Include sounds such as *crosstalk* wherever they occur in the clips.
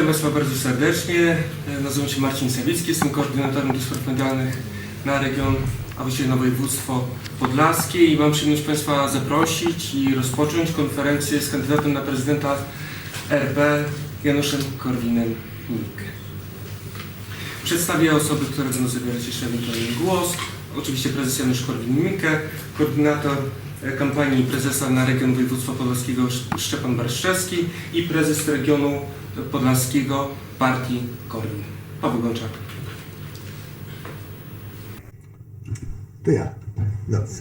Witam Państwa bardzo serdecznie. E, Nazywam się Marcin Sawicki, jestem koordynatorem do spraw medialnych na region, a właściwie na województwo podlaskie i mam przyjemność Państwa zaprosić i rozpocząć konferencję z kandydatem na prezydenta RP Januszem Korwinem-Mikke. Przedstawię osoby, które będą zabierać jeszcze ewentualnie głos. Oczywiście prezes Janusz Korwin-Mikke, koordynator kampanii prezesa na region województwa podlaskiego Sz- Szczepan Barszczewski i prezes regionu podlaskiego partii Korwin. Paweł Gączak. To ja. Dobrze.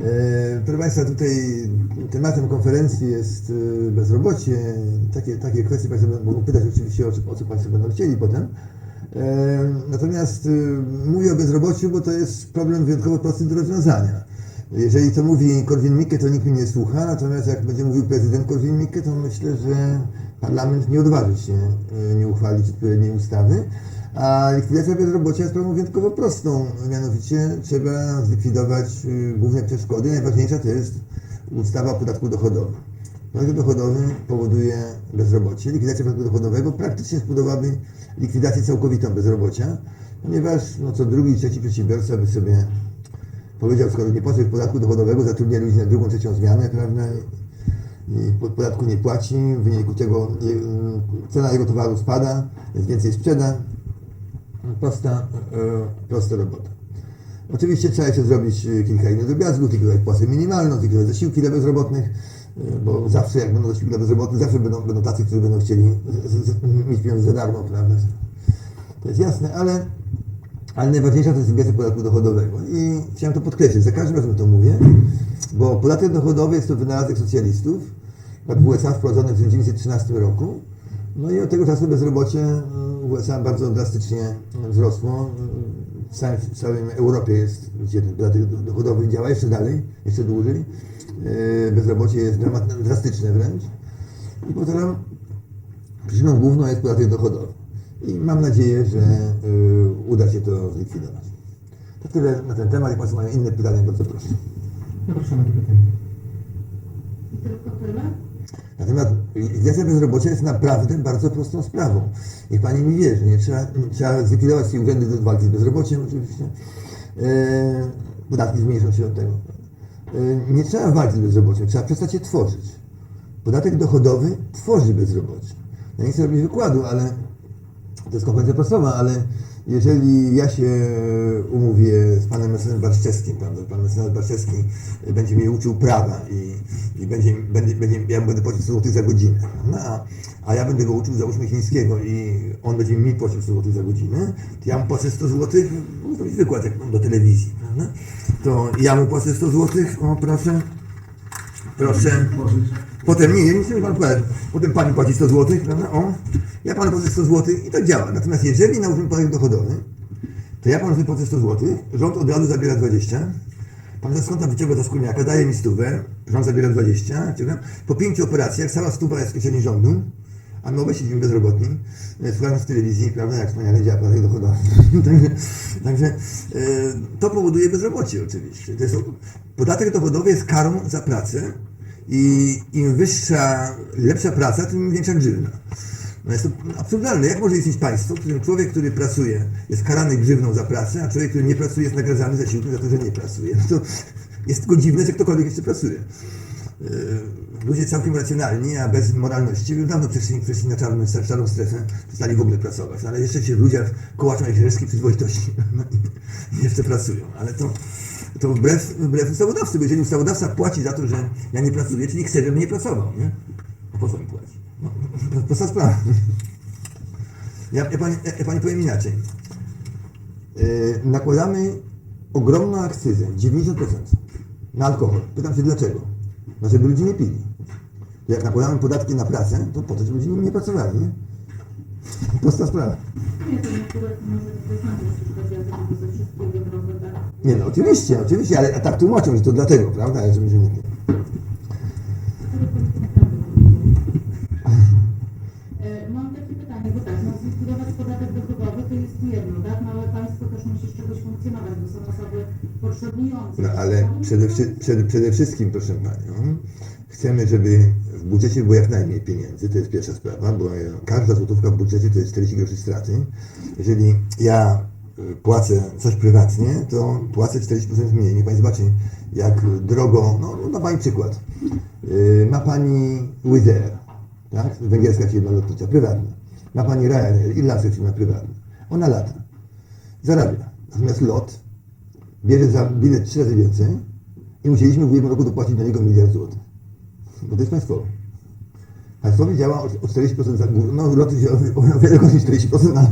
E, proszę Państwa, tutaj tematem konferencji jest e, bezrobocie. Takie, takie kwestie Państwo mogą pytać oczywiście o, co- o co Państwo będą chcieli potem. E, natomiast e, mówię o bezrobociu, bo to jest problem wyjątkowo prosty do rozwiązania. Jeżeli to mówi Korwin-Mikke, to nikt mnie nie słucha, natomiast jak będzie mówił prezydent Korwin-Mikke, to myślę, że parlament nie odważy się e, nie uchwalić odpowiedniej ustawy. A likwidacja bezrobocia jest sprawą wyjątkowo prostą, mianowicie trzeba zlikwidować y, główne przeszkody. Najważniejsza to jest ustawa o podatku dochodowym. Podatek dochodowy powoduje bezrobocie. Likwidacja podatku dochodowego praktycznie spowodowałaby likwidację całkowitą bezrobocia, ponieważ no, co drugi, trzeci przedsiębiorca by sobie powiedział, skoro nie płaci podatku dochodowego, zatrudnia ludzi na drugą, trzecią zmianę, prawda? I po- podatku nie płaci, w wyniku czego nie, mm, cena jego towaru spada, więc więcej sprzeda. Prosta, e, prosta robota. Oczywiście trzeba jeszcze zrobić kilka innych drobiazgów, likwidować płacę minimalną, likwidować zasiłki dla bezrobotnych, bo zawsze jak będą zasiłki dla bezrobotnych, zawsze będą, będą tacy, którzy będą chcieli z, z, mieć pieniądze za darmo, prawda? To jest jasne, ale, ale najważniejsza to jest likwidacja podatku dochodowego. I chciałem to podkreślić, za każdym razem to mówię, bo podatek dochodowy jest to wynalazek socjalistów, jak w USA wprowadzony w 1913 roku. No i od tego czasu bezrobocie mm, w USA bardzo drastycznie mm, wzrosło. Mm, W całym, w całej Europie jest, gdzie ten podatek do- dochodowy działa jeszcze dalej, jeszcze dłużej. Yy, Bezrobocie jest dramat- drastyczne wręcz. I potem przyczyną główną jest podatek dochodowy. I mam nadzieję, że yy, uda się to zlikwidować. To tyle na ten temat. Jak Państwo mają inne pytania, bardzo proszę. Zapraszamy do pytań. I tylko tyle? Natomiast likwidacja bezrobocia jest naprawdę bardzo prostą sprawą. Niech Pani mi wierzy, nie trzeba, nie trzeba zlikwidować tej urzędy do walki z bezrobociem oczywiście. E, podatki zmniejszą się od tego. E, nie trzeba walczyć z bezrobociem, trzeba przestać je tworzyć. Podatek dochodowy tworzy bezrobocie. Ja nie chcę robić wykładu, ale to jest konferencja prasowa, ale jeżeli ja się umówię z panem mecenas Barszczewskim, prawda, pan mecenas Barszczewski będzie mnie uczył prawa i, i będzie, będzie, będzie, ja będę płacił 100 zł za godzinę, a, a ja będę go uczył załóżmy chińskiego i on będzie mi płacił 100 zł za godzinę, to ja mu płacę 100 zł, no to jest wykład jak do telewizji, prawda? to ja mu płacę 100 zł, o proszę, proszę, Potem nie, nie pan powie. Potem pani płaci 100 zł, prawda? O, ja panu płacę 100 zł i tak działa. Natomiast jeżeli nałożymy podatek dochodowy, to ja panu płacę 100 zł, rząd od razu zabiera 20. Pan skąd wyciąga do skórniaka, daje mi stówę, rząd zabiera 20. ciągam. Po pięciu operacjach cała stuwa jest w kieszeni rządu, a my obaj siedzimy bezrobotni, e, słuchamy z telewizji, prawda, jak wspaniale działa podatek dochodowy. *laughs* także także e, to powoduje bezrobocie oczywiście. To jest, podatek dochodowy jest karą za pracę, i im wyższa, lepsza praca, tym większa grzywna. No jest to absurdalne. Jak może istnieć państwo, w którym człowiek, który pracuje, jest karany grzywną za pracę, a człowiek, który nie pracuje, jest nagradzany zasiłkiem za to, że nie pracuje? No to jest tylko dziwne, że ktokolwiek jeszcze pracuje. Ludzie całkiem racjonalni, a bez moralności już dawno przeszli, na czarną, czarną strefę, przestali w ogóle pracować. Ale jeszcze się w ludziach kołaczą jakieś resztki przyzwoitości. *laughs* No jeszcze pracują. Ale to, to wbrew, wbrew ustawodawcy, bo jeżeli ustawodawca płaci za to, że ja nie pracuję, czyli chce, żebym nie pracował, nie? A po co mi płaci? No, prosta sprawa. Ja, ja, pani, ja pani powiem inaczej. Yy, nakładamy ogromną akcyzę, 90% na alkohol. Pytam się dlaczego? No, żeby ludzie nie pili. To jak nakładamy podatki na pracę, to po to, żeby ludzie nie pracowali, nie? *laughs* Prosta sprawa. Nie, to może nie tak. Nie no, oczywiście, oczywiście, ale tak tłumaczą, że to dlatego, prawda? Nie pili. No ale przede, przede, przede wszystkim, proszę Panią, Chcemy, żeby w budżecie było jak najmniej pieniędzy, to jest pierwsza sprawa, bo e, każda złotówka w budżecie to jest 40 groszy straty. Jeżeli ja e, płacę coś prywatnie, to płacę 40% mniej. Niech Pani zobaczy, jak drogo, no, no da Pani przykład. Yy, Ma Pani Wizz tak? węgierska firma lotnicza, prywatna. Ma Pani Ryanair, irlandzka firma prywatna. Ona lata, zarabia. Natomiast lot bierze za bilet trzy razy więcej i musieliśmy w ubiegłym roku dopłacić na niego miliard złotych. Bo to jest państwowe. Państwowy działa o o 40% za górę. No, loty o, wiele gorzej niż 40%, ale,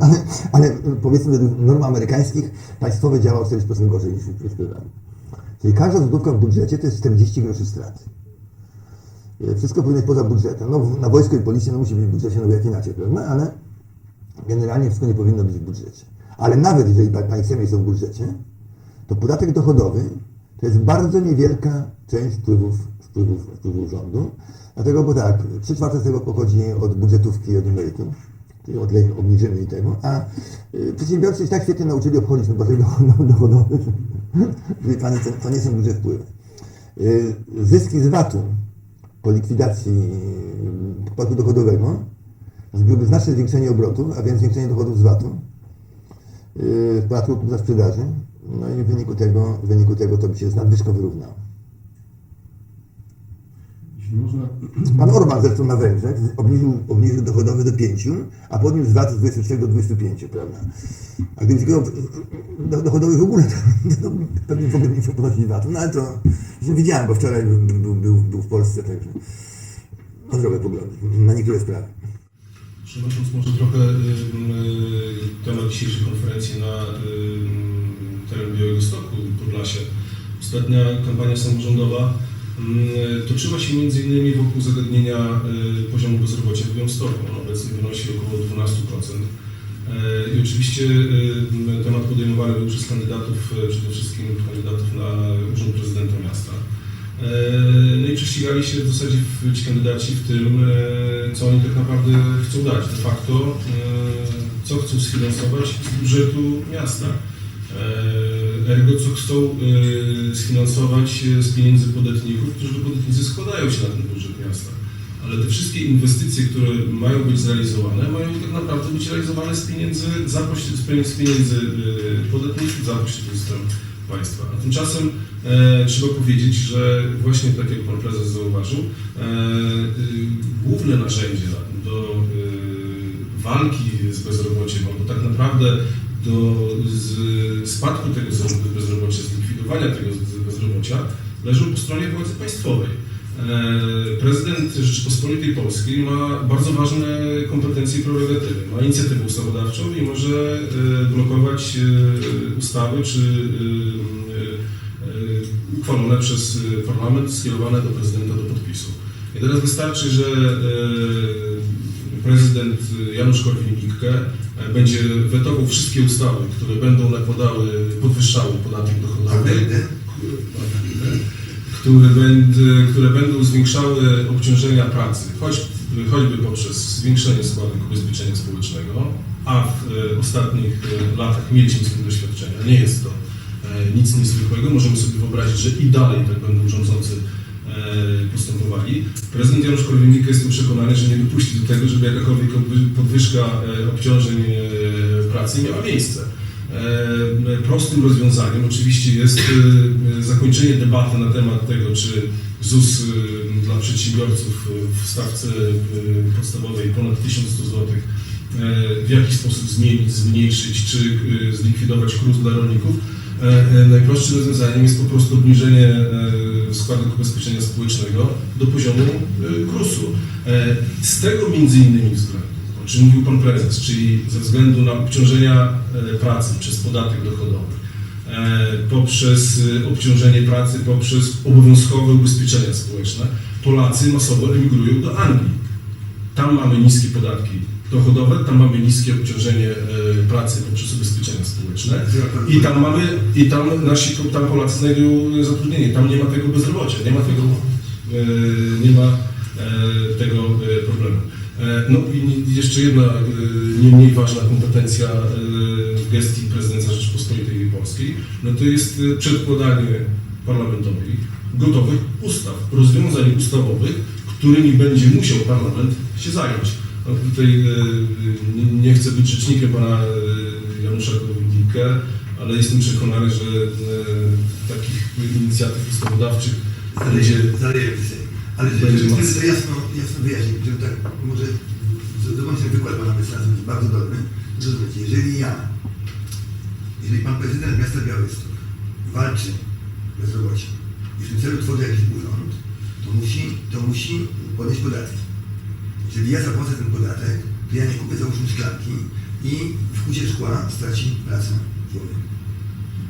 ale, ale powiedzmy według norm amerykańskich państwowe działa o 40% gorzej niż, niż prywatne. Czyli każda złotówka w budżecie to jest 40 groszy straty. E, Wszystko powinno być poza budżetem. No, w- na wojsko i policję no, musi być w budżecie, no jak inaczej, prawda? Ale generalnie wszystko nie powinno być w budżecie. Ale nawet jeżeli pa- państwa są w budżecie, to podatek dochodowy to jest bardzo niewielka część wpływów, wpływów, wpływów rządu. Dlatego, bo tak, 3 czwarte z tego pochodzi od budżetówki i od emerytów, czyli od obniżymy i tego, a y, przedsiębiorcy się tak świetnie nauczyli obchodzić ten podatek do- dochodowy, *laughs* że to, nie są duże wpływy. Y, Zyski z VAT-u po likwidacji y, podatku dochodowego byłoby znaczne zwiększenie obrotów, a więc zwiększenie dochodów z VAT-u z podatku za sprzedaży. No i w wyniku tego, w wyniku tego to by się z nadwyżką wyrównało. Można, Pan Orban zresztą na Węgrzech obniżył, obniżył dochodowy do 5, a podniósł z VAT z 23 do 25, prawda? A gdyby tylko do, dochodowy w ogóle, to, to pewnie w ogóle nie chciał podnosić VAT. No ale to że widziałem, bo wczoraj był, był, był, w Polsce, także mam zdrowe poglądy na niektóre sprawy. Przenosząc może trochę ym, y, temat dzisiejszej konferencji na teren Białegostoku i Podlasia. Ostatnia kampania samorządowa ym, toczyła się innymi wokół zagadnienia y, poziomu bezrobocia w Białymstoku. On obecnie wynosi około 12%. E, I oczywiście y, temat podejmowany był przez kandydatów, przede wszystkim kandydatów na urząd prezydenta miasta. No i prześcigali się w zasadzie ci kandydaci w tym, co oni tak naprawdę chcą dać. De facto, co chcą sfinansować z budżetu miasta. E, Ergo, co chcą e, sfinansować e, z pieniędzy podatników, którzy to podatnicy składają się na ten budżet miasta. Ale te wszystkie inwestycje, które mają być zrealizowane, mają tak naprawdę być realizowane z pieniędzy, z pieniędzy e, podatników za pośrednictwem państwa. A tymczasem e, trzeba powiedzieć, że właśnie tak jak Pan Prezes zauważył, e, główne narzędzia do y, walki z bezrobociem, albo tak naprawdę do z, spadku tego bezrobocia, zlikwidowania tego bezrobocia leżą po stronie władzy państwowej. E, Prezydent Rzeczypospolitej Polskiej ma bardzo ważne kompetencje i prerogatywy. Ma inicjatywę ustawodawczą i może e, blokować e, ustawy czy uchwalone przez parlament, skierowane do prezydenta do podpisu. I teraz wystarczy, że prezydent Janusz Korwin-Mikke e, będzie wetował wszystkie ustawy, które będą nakładały, podwyższały podatek dochodowy które, będą, które będą zwiększały obciążenia pracy, choć, choćby poprzez zwiększenie składek ubezpieczenia społecznego, a w e, ostatnich e, latach mieliśmy z tym doświadczenia. Nie jest to nic niezwykłego. Możemy sobie wyobrazić, że i dalej tak będą rządzący postępowali. Prezydent Janusz Korwin-Mikke jest tu przekonany, że nie dopuści do tego, żeby jakakolwiek podwyżka e, obciążeń e, pracy miała miejsce. E, Prostym rozwiązaniem oczywiście jest e, zakończenie debaty na temat tego, czy ZUS e, dla przedsiębiorców e, w stawce e, podstawowej ponad 1100 zł w jaki sposób zmienić, zmniejszyć, czy e, zlikwidować KRUS dla rolników. E, e, Najprostszym rozwiązaniem jest po prostu obniżenie e, składek ubezpieczenia społecznego do poziomu KRUS-u. Z tego między innymi względu, o czym mówił Pan Prezes, czyli ze względu na obciążenia pracy przez podatek dochodowy, poprzez obciążenie pracy, poprzez obowiązkowe ubezpieczenia społeczne, Polacy masowo emigrują do Anglii. Tam mamy niskie podatki dochodowe, tam mamy niskie obciążenie e, pracy poprzez ubezpieczenia społeczne i tam mamy, i tam nasi, tam Polacy znajdują zatrudnienie, tam nie ma tego bezrobocia, nie ma tego, e, nie ma e, tego problemu. No i jeszcze jedna nie mniej ważna kompetencja w gestii prezydenta Rzeczypospolitej Polskiej, no to jest przedkładanie parlamentowi gotowych ustaw, rozwiązań ustawowych, którymi będzie musiał parlament się zająć. No, tutaj e, nie, chcę być rzecznikiem pana e, Janusza Korwin-Mikke, ale jestem przekonany, że e, takich inicjatyw ustawodawczych będzie Zalejemy się. Ale Będzie żeby to jasno, jasno wyjaśnić, żeby tak może zobaczyć ten wykład pana Wysława jest bardzo dobry. Rozumiecie, jeżeli ja, jeżeli pan prezydent miasta Białystok walczy z bezrobociem i w tym celu tworzy jakiś urząd, to musi, to musi podnieść podatki. Jeżeli ja zapłacę ten podatek, to ja nie kupię załóżmy szklanki i w hucie szkła straci pracę człowiek.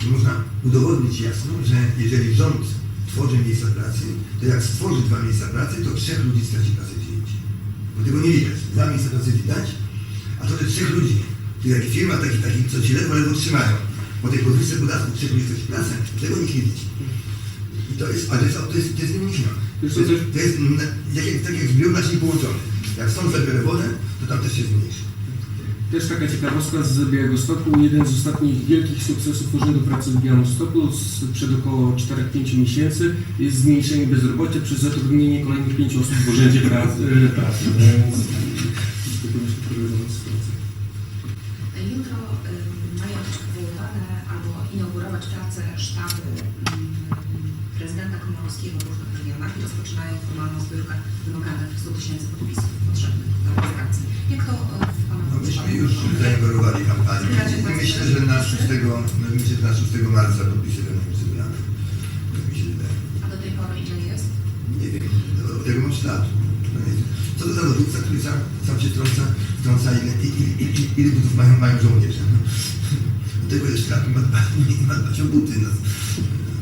I można udowodnić jasno, że jeżeli rząd tworzy miejsca pracy, to jak stworzy dwa miejsca pracy, to trzech ludzi straci pracę indziej. Bo tego nie widać. Dwa miejsca pracy widać, a to, że trzech ludzi, to jak firma takich, takich co ci ledwo, ledwo trzymają, po tej podwyżce podatku trzech ludzi straci pracę, tego nikt nie widzi. I to jest, ale to jest, to jest, to jest wymyślone. Wiesz To jest, to jest jak, jak, tak jak zbiór naczyń połączony. Jak stąd zabiorę wodę, to tam też się zmniejszy. Też taka ciekawostka z Białegostoku. Jeden z ostatnich wielkich sukcesów Urzędu Pracy w Białymstoku sprzed około 4-5 miesięcy jest zmniejszenie bezrobocia przez zatrudnienie kolejnych 5 osób w Urzędzie *laughs* Pracy. e, pracy. Problemowa sytuacja. Jutro y, mają być powoływane albo inaugurować pracę sztaby y, prezydenta Komorowskiego w różnych regionach i rozpoczynają formalną zbiórkę wymaganych 100 tysięcy podpisów potrzebnych do rejestracji. Jak to y, w Pana No myśmy już zaingerowali kampanię myślę, że na 6, no myślę, że na 6 marca podpisy będą zebrane. Tak. A do tej pory ile jest? Nie wiem, do tego mam ślad. Co to za lodówca, który sam, sam się trąca, trąca ile, i, i, i, i, ile butów mają, mają żołnierze. *laughs* Do tego ma dbać, ma dbać o buty. No.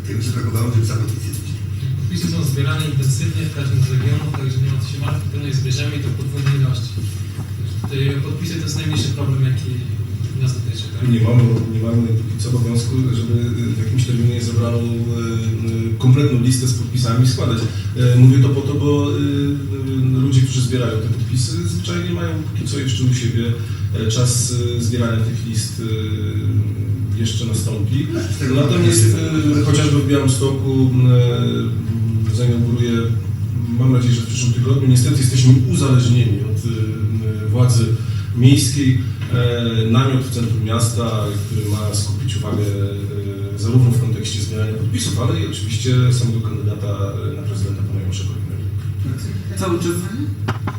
Tego się brakowało, żeby sam podpisać. Podpisy są zbierane intensywnie w każdym z regionów, także nie ma co się martwić, pewno je zbierzemy i to podwójnej ilości. Podpisy to jest najmniejszy problem, jaki? Nie mamy, nie mamy póki co obowiązku, żeby w jakimś terminie zebraną e, e, kompletną listę z podpisami składać. E, Mówię to po to, bo ludzie, którzy zbierają te podpisy, zwyczajnie mają póki co jeszcze u siebie czas zbierania tych list jeszcze nastąpi. Natomiast e, chociażby w Białymstoku zainauguruję, mam nadzieję, że w przyszłym tygodniu, niestety jesteśmy uzależnieni od władzy miejskiej. E, Namiot w centrum miasta, który ma skupić uwagę e, zarówno w kontekście zbierania podpisów, ale i oczywiście samego kandydata e, na prezydenta pana Janusza Korwin-Mikke. Cały czas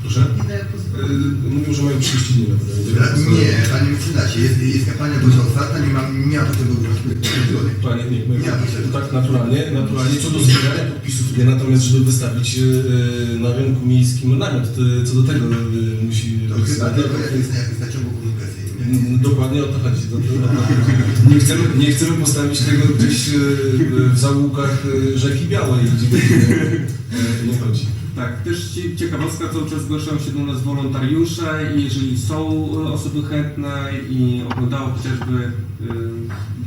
Proszę? E, Mówią, że mają 30 dni na wydanie. Nie, panie mecenasie, jest, jest kampania dużo otwarta, nie ma, nie ma potrzeby zgody. Panie, nie, my, Nie potrzeby. tak naturalnie, naturalnie co do zbierania podpisów, nie natomiast żeby wystawić e, na rynku miejskim namiot, e, co do tego musi To być chyba tylko jak jest, na ciągu komunikacyjnym. Dokładnie o to chodzi. To, to, nie, chcemy, nie chcemy postawić tego gdzieś e, w zaułkach e, rzeki Białej, gdzie nie, nie chodzi. Tak, też ci- ciekawostka, cały czas zgłaszają się do nas wolontariusze i jeżeli są osoby chętne i oglądały chociażby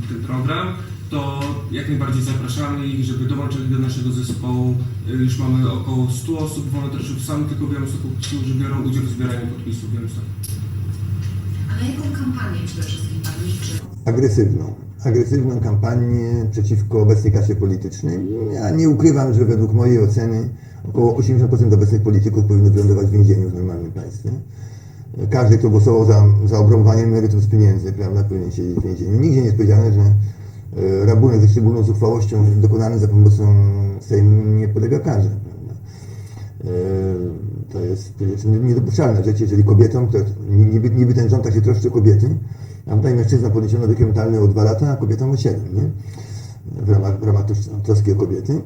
ten program, to jak najbardziej zapraszamy ich, żeby dołączyli do naszego zespołu. Już mamy około 100 osób wolontariuszy w samym tylko Białymstoku, którzy biorą udział w zbieraniu podpisów w Białymstoku. Jaką kampanię przede wszystkim Pan liczy? agresywną. Agresywną kampanię przeciwko obecnej klasie politycznej. Ja nie ukrywam, że według mojej oceny około 80% obecnych polityków powinno wylądować w więzieniu w normalnym państwie. Każdy, kto głosował za, za obrabowaniem emerytów z pieniędzy, prawda, powinien siedzieć w więzieniu. Nigdzie nie jest powiedziane, że e, rabunek ze szczególną zuchwałością dokonany za pomocą Sejmu nie podlega karze. Prawda. To jest powiedzmy niedopuszczalna rzecz, jeżeli kobietom, to niby, niby ten rząd tak się troszczy o kobiety, a tutaj mężczyzna podniesiono wiek emerytalny o 2 lata, a kobietom o 7, nie? W ramach, w ramach tros- troski o kobiety.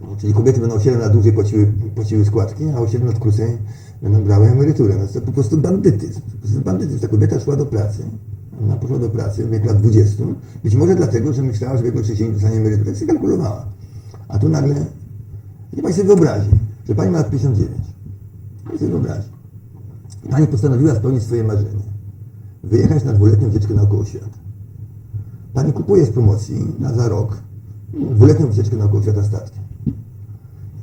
No, Czyli kobiety będą o 7 lat dłużej płaciły, płaciły składki, a o 7 lat krócej będą brały emeryturę. No to po prostu bandytyzm. Po prostu bandytyzm. Ta kobieta szła do pracy. Ona poszła do pracy w wieku lat 20. Być może dlatego, że myślała, że w wieku 60 dostanie emeryturę. Tak sobie kalkulowała. A tu nagle nie pani sobie wyobrazi, że pani ma lat 59. Pani sobie wyobrazi. Pani postanowiła spełnić swoje marzenie. Wyjechać na dwuletnią wycieczkę naokoło świata. Pani kupuje z promocji na za rok dwuletnią wycieczkę naokoło świata statkiem.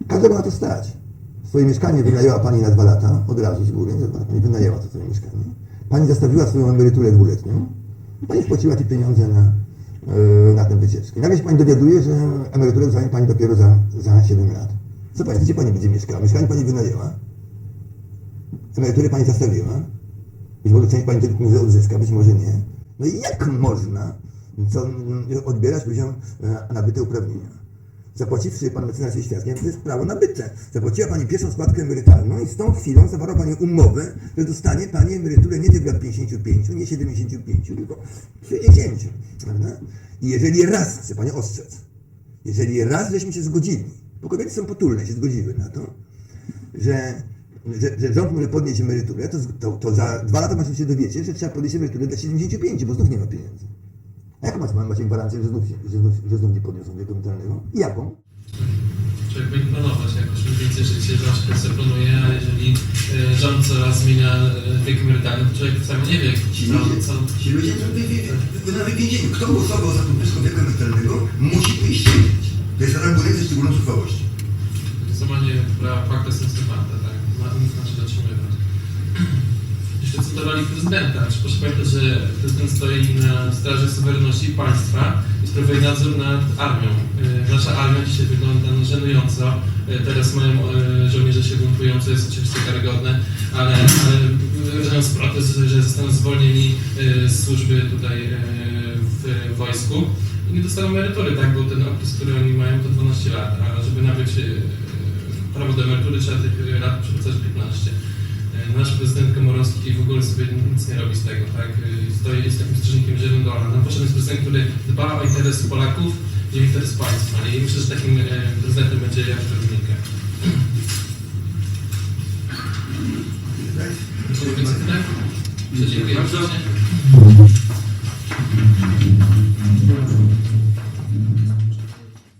Każdego na to stać. Swoje mieszkanie wynajęła pani na dwa lata, od razu z góry, pani wynajęła to swoje mieszkanie. Pani zastawiła swoją emeryturę dwuletnią. Pani wpłaciła te pieniądze na, e, na tę wycieczkę. Nagle się pani dowiaduje, że emeryturę dostanie pani dopiero za, za 7 lat. Co pani, gdzie pani będzie mieszkała? Mieszkanie pani wynajęła? Emeryturę pani zastawiła? Być może część pani te pieniądze odzyska, być może nie. No i jak można co, mm, odbierać ludziom e, nabyte uprawnienia? Zapłaciwszy pan mecenasie świadkiem, to jest prawo nabyte. Zapłaciła pani pierwszą składkę emerytalną i z tą chwilą zawarła pani umowę, że dostanie pani emeryturę nie w lat 55, nie 75, tylko 60. Prawda? I jeżeli raz, chcę pani ostrzec, jeżeli raz żeśmy się zgodzili, bo kobiety są potulne, się zgodziły na to, że, że, że rząd może podnieść emeryturę, to, to, to za dwa lata macie się dowiecie, że trzeba podnieść emeryturę dla 75, bo znów nie ma pieniędzy. A jaką macie, macie gwarancję, że znów, się- że znów, że znów nie podniosą wieku emerytalnego? I jaką? Człowiek powinien planować jakoś mniej więcej życie, zawsze sobie planuje, a jeżeli e, rząd coraz zmienia e, wiek emerytalny, to człowiek wcale nie wie, Ci co, ludzie, co, ci ludzie są na wywięzieniu. Kto głosował za podwyżką wieku emerytalnego, musi pójść jest argument ze szczególną zuchwałością. złamanie prawa fakta jest następne, tak? Ma nic znaczy zatrzymywać. *clears throat* Jeszcze roli prezydenta. Proszę pamiętać, że prezydent stoi na straży suwerenności państwa i sprawuje nadzór nad armią. E, Nasza armia dzisiaj wygląda no, żenująco. E, Teraz mają e, żołnierze się buntują, co jest oczywiście karygodne, ale, ale wyrażają protest, że- zostaną zwolnieni z służby tutaj w wojsku i nie dostaną emerytury, tak? Bo ten okres, który oni mają, to 12 lat, a żeby nabyć e, prawo do emerytury trzeba tych lat przewracać 15. E, Nasz prezydent Komorowski w ogóle sobie nic nie robi z tego, tak? E, Stoi, jest takim strażnikiem Żyrandora. Nam potrzebny jest prezydent, który dba o interes Polaków i interes państwa. I myślę, że takim prezydentem będzie Korwin-Mikke. Tak? Dziękuję bardzo. Dziękuję bardzo.